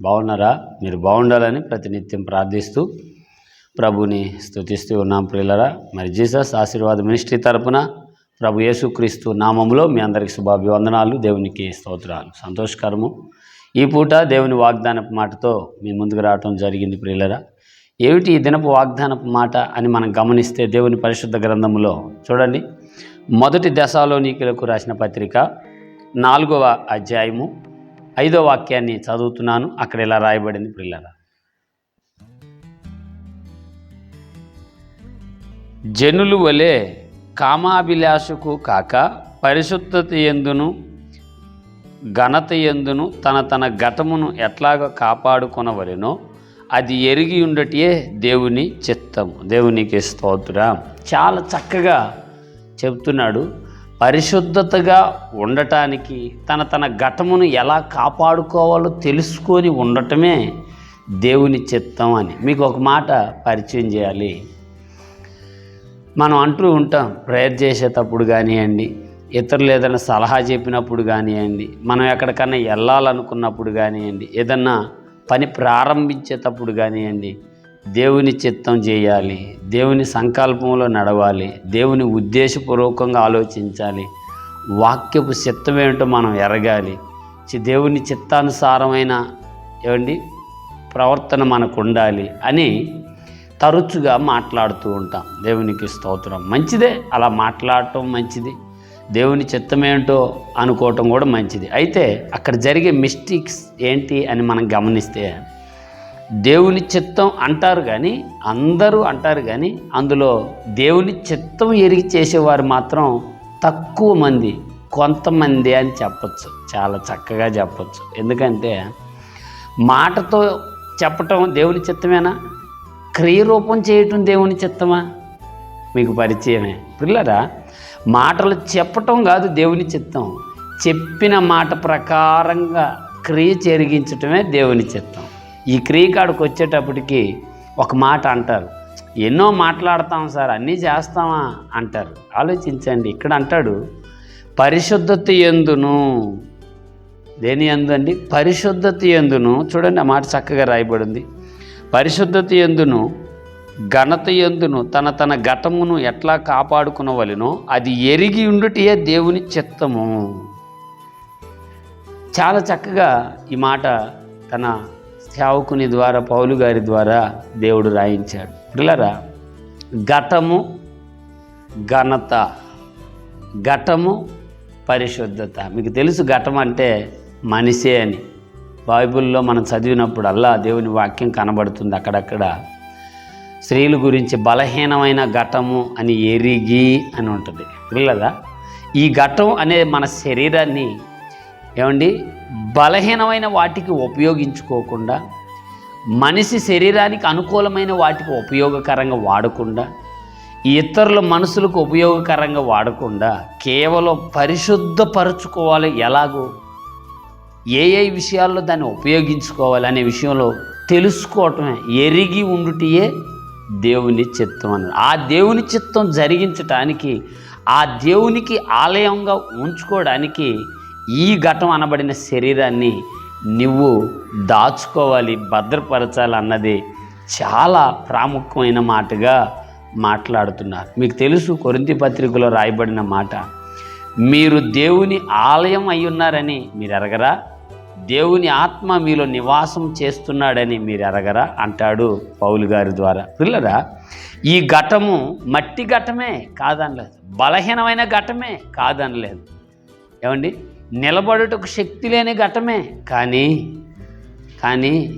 బాగున్నారా? మీరు బాగుండాలని ప్రతినిత్యం ప్రార్థిస్తూ ప్రభుని స్తుతిస్తూ ఉన్నాం ప్రియులరా. మరి జీసస్ ఆశీర్వాద మినిస్ట్రీ తరపున ప్రభు యేసుక్రీస్తు నామములో మీ అందరికి శుభాభివందనాలు దేవునికి స్తోత్రాలు. సంతోషకరము. ఈ పూట దేవుని వాగ్దానపు మాటతో మీ ముందుకు రావటం జరిగింది ప్రియులరా. ఏమిటి ఈ దినపు వాగ్దానపు మాట అని మనం గమనిస్తే దేవుని పరిశుద్ధ గ్రంథములో చూడండి. మొదటి దశలోనికులకు రాసిన పత్రిక నాలుగవ అధ్యాయము ఐదో వాక్యాన్ని చదువుతున్నాను. అక్కడ ఇలా రాయబడింది పిల్లరా జనులు వలె కామాభిలాషకు కాక పరిశుద్ధత ఎందును ఘనత ఎందును తన తన ఘటమును ఎట్లాగ కాపాడుకొనవలెనో అది ఎరిగి ఉండటే దేవుని చిత్తము. దేవునికి స్తోత్రం. చాలా చక్కగా చెప్తున్నాడు. పరిశుద్ధతగా ఉండటానికి తన తన ఘటమును ఎలా కాపాడుకోవాలో తెలుసుకొని ఉండటమే దేవుని చిత్తం అని. మీకు ఒక మాట పరిచయం చేయాలి. మనం అంటూ ఉంటాం ప్రేయర్ చేసేటప్పుడు కానివ్వండి ఇతరులు ఏదైనా సలహా చెప్పినప్పుడు కానివ్వండి మనం ఎక్కడికన్నా వెళ్ళాలనుకున్నప్పుడు కానివ్వండి ఏదన్నా పని ప్రారంభించేటప్పుడు కానివ్వండి దేవుని చిత్తం చేయాలి దేవుని సంకల్పంలో నడవాలి దేవుని ఉద్దేశపూర్వకంగా ఆలోచించాలి. వాక్యపు చిత్తం ఏమిటో మనం ఎరగాలి. దేవుని చిత్తానుసారమైన ఏమండి? ప్రవర్తన మనకు ఉండాలి అని తరచుగా మాట్లాడుతూ ఉంటాం. దేవునికి స్తోత్రం. మంచిదే అలా మాట్లాడటం మంచిది. దేవుని చిత్తమేంటో అనుకోవటం కూడా మంచిది. అయితే అక్కడ జరిగే మిస్టేక్స్ ఏంటి అని మనం గమనిస్తే దేవుని చిత్తం అంటారు కానీ అందరూ అంటారు కానీ అందులో దేవుని చిత్తం ఎరిగి చేసేవారు మాత్రం తక్కువ మంది కొంతమంది అని చెప్పచ్చు. చాలా చక్కగా చెప్పచ్చు. ఎందుకంటే మాటతో చెప్పటం దేవుని చిత్తమేనా? క్రియరూపం చేయటం దేవుని చిత్తమా? మీకు పరిచయమే. పిల్లరా మాటలు చెప్పటం కాదు దేవుని చిత్తం. చెప్పిన మాట ప్రకారంగా క్రియ చెరిగించటమే దేవుని చిత్తం. ఈ క్రియకాడికి వచ్చేటప్పటికి ఒక మాట అంటారు. ఎన్నో మాట్లాడతాం సార్ అన్నీ చేస్తామా అంటారు. ఆలోచించండి ఇక్కడ అంటాడు పరిశుద్ధత ఎందును? దేని ఎందు అండి పరిశుద్ధత ఎందును? చూడండి ఆ మాట చక్కగా రాయబడింది. పరిశుద్ధత ఎందును? ఘనత ఎందును? తన తన ఘటమును ఎట్లా కాపాడుకునవలెనో అది ఎరిగి ఉండుటే దేవుని చిత్తము. చాలా చక్కగా ఈ మాట తన సేవకుని ద్వారా పౌలు గారి ద్వారా దేవుడు రాయించాడు. పిల్లరా ఘటము ఘనత ఘటము పరిశుద్ధత. మీకు తెలుసు ఘటం అంటే మనిషే అని. బైబిల్లో మనం చదివినప్పుడల్లా దేవుని వాక్యం కనబడుతుంది అక్కడక్కడ. స్త్రీల గురించి బలహీనమైన ఘటము అని ఎరిగి అని ఉంటుంది. పిల్లదా ఈ ఘటం అనే మన శరీరాన్ని ఏమండి? బలహీనమైన వాటికి ఉపయోగించుకోకుండా మనిషి శరీరానికి అనుకూలమైన వాటికి ఉపయోగకరంగా వాడకుండా ఇతరుల మనసులకు ఉపయోగకరంగా వాడకుండా కేవలం పరిశుద్ధపరచుకోవాలి. ఎలాగో? ఏ ఏ విషయాల్లో దాన్ని ఉపయోగించుకోవాలి అనే విషయంలో తెలుసుకోవటమే. ఎరిగి ఉండుటియే దేవుని చిత్తం అన్నది. ఆ దేవుని చిత్తం జరిగించటానికి ఆ దేవునికి ఆలయంగా ఉంచుకోవడానికి ఈ ఘటం అనబడిన శరీరాన్ని నువ్వు దాచుకోవాలి భద్రపరచాలి అన్నది చాలా ప్రాముఖ్యమైన మాటగా మాట్లాడుతున్నారు. మీకు తెలుసు కొరింతి పత్రికలో రాయబడిన మాట మీరు దేవుని ఆలయం అయి ఉన్నారని మీరు ఎరగరా దేవుని ఆత్మ మీలో నివాసం చేస్తున్నాడని మీరు ఎరగరా అంటాడు పౌలు గారి ద్వారా. పిల్లరా ఈ ఘటము మట్టి ఘటమే కాదనలేదు బలహీనమైన ఘటమే కాదనలేదు. ఏమండి? నిలబడుటకు శక్తి లేని ఘటమే. కానీ కానీ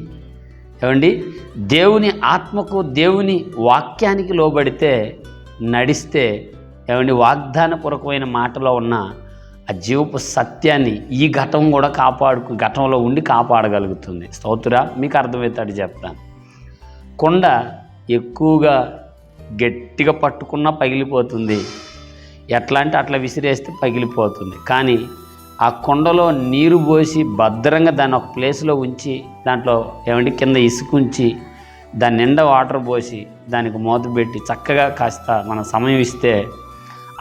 ఏమండి? దేవుని ఆత్మకు దేవుని వాక్యానికి లోబడితే నడిస్తే ఏమండి? వాగ్దానపూర్వకమైన మాటలో ఉన్న ఆ జీవపు సత్యాన్ని ఈ ఘటం కూడా కాపాడుకు ఘటంలో ఉండి కాపాడగలుగుతుంది. స్తోత్ర మీకు అర్థమవుతాడు చెప్తాను. కొండ ఎక్కువగా గట్టిగా పట్టుకున్నా పగిలిపోతుంది. ఎట్లా అంటే అట్లా విసిరేస్తే పగిలిపోతుంది. కానీ ఆ కొండలో నీరు పోసి భద్రంగా దాన్ని ఒక ప్లేస్లో ఉంచి దాంట్లో ఏమంటే కింద ఇసుక ఉంచి దాని నిండా వాటర్ పోసి దానికి మూత పెట్టి చక్కగా కాస్త మన సమయం ఇస్తే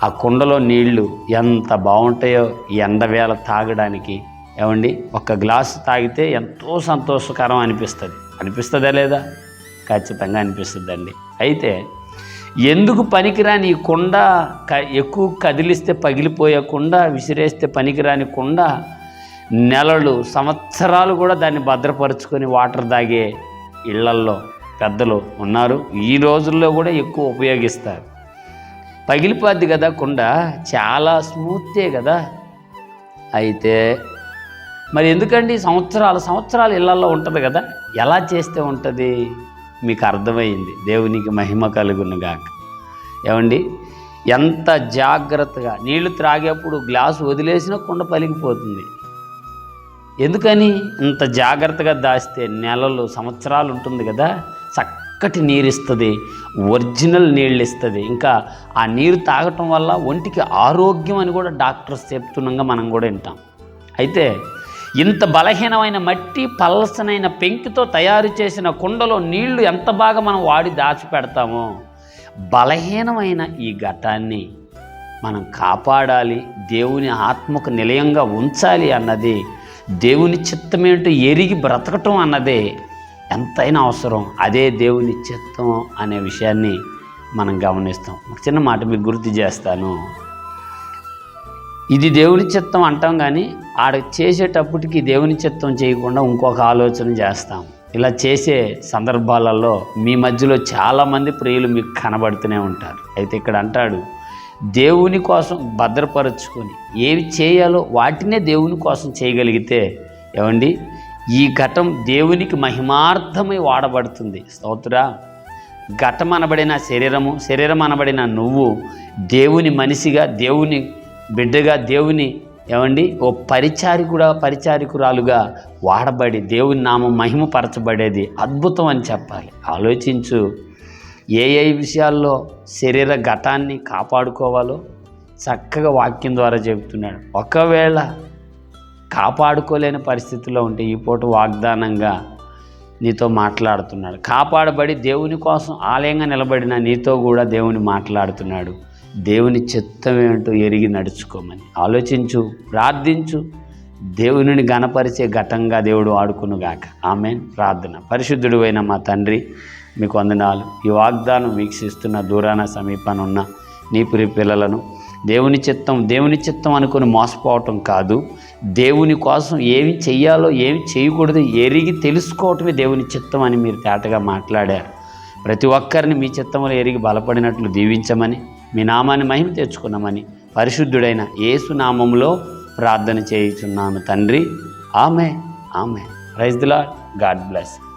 ఆ కుండలో నీళ్ళు ఎంత బాగుంటాయో ఎండవేళ తాగడానికి. ఏమండి ఒక గ్లాసు తాగితే ఎంతో సంతోషకరం అనిపిస్తుంది. అనిపిస్తుందా లేదా? ఖచ్చితంగా అనిపిస్తుందండి. అయితే ఎందుకు పనికిరాని కుండ క ఎక్కువ కదిలిస్తే పగిలిపోయే కుండ విసిరేస్తే పనికిరాని కుండ నెలలు సంవత్సరాలు కూడా దాన్ని భద్రపరుచుకొని వాటర్ తాగే ఇళ్ళల్లో పెద్దలు ఉన్నారు. ఈ రోజుల్లో కూడా ఎక్కువ ఉపయోగిస్తారు. పగిలిపోద్ది కదా కుండ చాలా స్మూత్తే కదా. అయితే మరి ఎందుకండి సంవత్సరాలు సంవత్సరాలు ఇళ్ళలో ఉంటుంది కదా ఎలా చేస్తే ఉంటుంది? మీకు అర్థమైంది. దేవునికి మహిమ కలుగునుగాక. ఏమండి? ఎంత జాగ్రత్తగా నీళ్ళు త్రాగేప్పుడు గ్లాసు వదిలేసినా కుండ పలిగిపోతుంది. ఎందుకని? ఇంత జాగ్రత్తగా దాస్తే నెలలు సంవత్సరాలు ఉంటుంది కదా? చక్కటి నీరు ఇస్తుంది ఒరిజినల్ నీళ్ళు ఇస్తుంది ఇంకా ఆ నీరు తాగటం వల్ల ఒంటికి ఆరోగ్యం అని కూడా డాక్టర్స్ చెప్తున్నాగా మనం కూడా వింటాం. అయితే ఇంత బలహీనమైన మట్టి పలసనైన పెంకితో తయారు చేసిన కుండలో నీళ్ళు ఎంత బాగా మనం వాడి దాచిపెడతామో. బలహీనమైన ఈ ఘటాన్ని మనం కాపాడాలి దేవుని ఆత్మకు నిలయంగా ఉంచాలి అన్నది దేవుని చిత్తమేంటో ఎరిగి బ్రతకటం అన్నదే ఎంతైనా అవసరం. అదే దేవుని చిత్తం అనే విషయాన్ని మనం గమనిస్తాం. ఒక చిన్న మాట మీకు గుర్తు చేస్తాను. ఇది దేవుని చిత్తం అంటాం కానీ ఆడ చేసేటప్పటికి దేవుని చిత్తం చేయకుండా ఇంకొక ఆలోచన చేస్తాం. ఇలా చేసే సందర్భాలలో మీ మధ్యలో చాలామంది ప్రియులు మీకు కనబడుతూనే ఉంటారు. అయితే ఇక్కడ అంటాడు దేవుని కోసం భద్రపరచుకొని ఏవి చేయాలో వాటినే దేవుని కోసం చేయగలిగితే ఏమండి? ఈ ఘటం దేవునికి మహిమార్థమై వాడబడుతుంది. స్తోత్ర. ఘటం అనబడిన శరీరము శరీరం అనబడిన నువ్వు దేవుని మనిషిగా దేవుని బిడ్డగా దేవుని ఏమండి? ఓ పరిచారికుడ పరిచారికురాలుగా వాడబడి దేవుని నామం మహిమపరచబడేది అద్భుతం అని చెప్పాలి. ఆలోచించు ఏ ఏ విషయాల్లో శరీర ఘటాన్ని కాపాడుకోవాలో చక్కగా వాక్యం ద్వారా చెబుతున్నాడు. ఒకవేళ కాపాడుకోలేని పరిస్థితిలో ఉంటే ఈ పూట వాగ్దానంగా నీతో మాట్లాడుతున్నాడు. కాపాడబడి దేవుని కోసం ఆలయంగా నిలబడిన నీతో కూడా దేవుని మాట్లాడుతున్నాడు. దేవుని చిత్తం ఎరిగి నడుచుకోమని. ఆలోచించు ప్రార్థించు. దేవునిని గణపరిచే ఘటంగా దేవుడు ఆడుకునుగాక. ఆమె ప్రార్థన. పరిశుద్ధుడు అయిన మా తండ్రి మీకు వందనాలు. ఈ వాగ్దానం వీక్షిస్తున్న దూరాన సమీపాన ఉన్న నీ ప్రియ పిల్లలను దేవుని చిత్తం దేవుని చిత్తం అనుకుని మోసపోవటం కాదు. దేవుని కోసం ఏమి చెయ్యాలో ఏమి చేయకూడదు ఎరిగి తెలుసుకోవటమే దేవుని చిత్తం అని మీరు తేటగా మాట్లాడారు. ప్రతి ఒక్కరిని మీ చిత్తంలో ఎరిగి బలపడినట్లు దీవించమని మీ నామాన్ని మహిమ తెచ్చుకున్నామని పరిశుద్ధుడైన యేసు నామంలో ప్రార్థన చేయుచున్నాను తండ్రి. ఆమె ఆమె ప్రైజ్ ది గాడ్ బ్లెస్.